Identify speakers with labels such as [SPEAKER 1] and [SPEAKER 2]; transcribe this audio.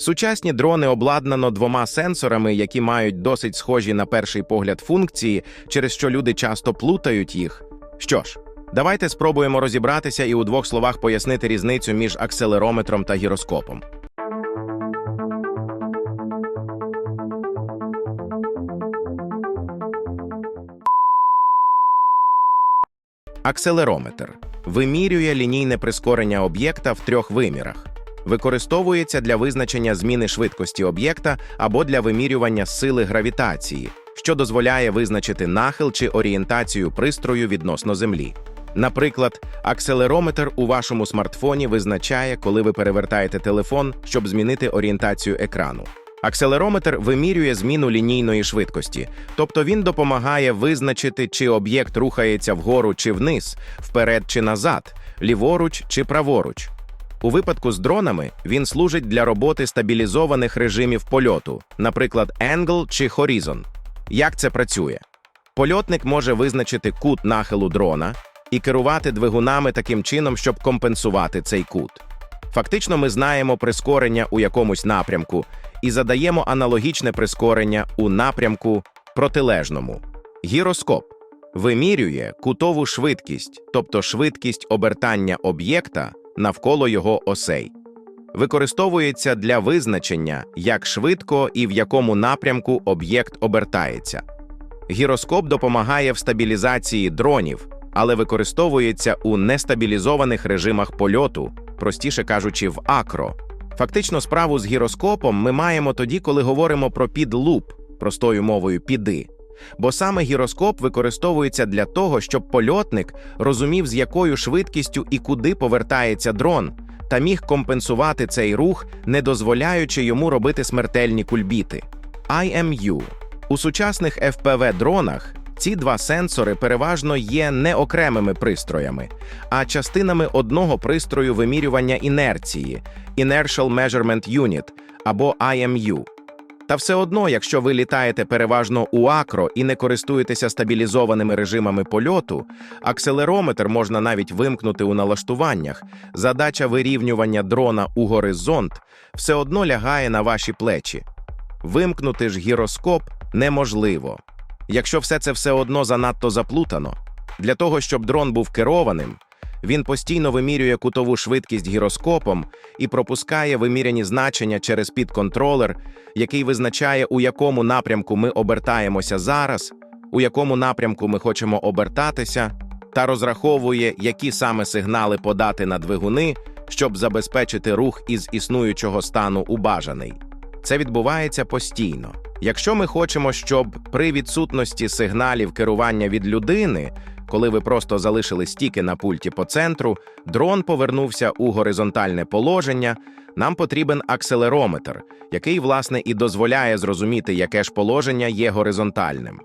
[SPEAKER 1] Сучасні дрони обладнано двома сенсорами, які мають досить схожі на перший погляд функції, через що люди часто плутають їх. Що ж, давайте спробуємо розібратися і у двох словах пояснити різницю між акселерометром та гіроскопом. Акселерометр вимірює лінійне прискорення об'єкта в трьох вимірах. Використовується для визначення зміни швидкості об'єкта або для вимірювання сили гравітації, що дозволяє визначити нахил чи орієнтацію пристрою відносно Землі. Наприклад, акселерометр у вашому смартфоні визначає, коли ви перевертаєте телефон, щоб змінити орієнтацію екрану. Акселерометр вимірює зміну лінійної швидкості, тобто він допомагає визначити, чи об'єкт рухається вгору чи вниз, вперед чи назад, ліворуч чи праворуч. У випадку з дронами він служить для роботи стабілізованих режимів польоту, наприклад, Angle чи Horizon. Як це працює? Польотник може визначити кут нахилу дрона і керувати двигунами таким чином, щоб компенсувати цей кут. Фактично, ми знаємо прискорення у якомусь напрямку і задаємо аналогічне прискорення у напрямку протилежному. Гіроскоп вимірює кутову швидкість, тобто швидкість обертання об'єкта навколо його осей. Використовується для визначення, як швидко і в якому напрямку об'єкт обертається. Гіроскоп допомагає в стабілізації дронів, але використовується у нестабілізованих режимах польоту, простіше кажучи, в акро. Фактично, справу з гіроскопом ми маємо тоді, коли говоримо про підлуп, простою мовою піди. Бо саме гіроскоп використовується для того, щоб польотник розумів, з якою швидкістю і куди повертається дрон, та міг компенсувати цей рух, не дозволяючи йому робити смертельні кульбіти. IMU у сучасних FPV-дронах ці два сенсори переважно є не окремими пристроями, а частинами одного пристрою вимірювання інерції Inertial Measurement Unit або IMU. Та все одно, якщо ви літаєте переважно у акро і не користуєтеся стабілізованими режимами польоту, акселерометр можна навіть вимкнути у налаштуваннях. Задача вирівнювання дрона у горизонт все одно лягає на ваші плечі. Вимкнути ж гіроскоп неможливо. Якщо все це все одно занадто заплутано, для того, щоб дрон був керованим, він постійно вимірює кутову швидкість гіроскопом і пропускає виміряні значення через підконтролер, який визначає, у якому напрямку ми обертаємося зараз, у якому напрямку ми хочемо обертатися, та розраховує, які саме сигнали подати на двигуни, щоб забезпечити рух із існуючого стану у бажаний. Це відбувається постійно. Якщо ми хочемо, щоб при відсутності сигналів керування від людини, коли ви просто залишили стіки на пульті по центру, дрон повернувся у горизонтальне положення, нам потрібен акселерометр, який, власне, і дозволяє зрозуміти, яке ж положення є горизонтальним.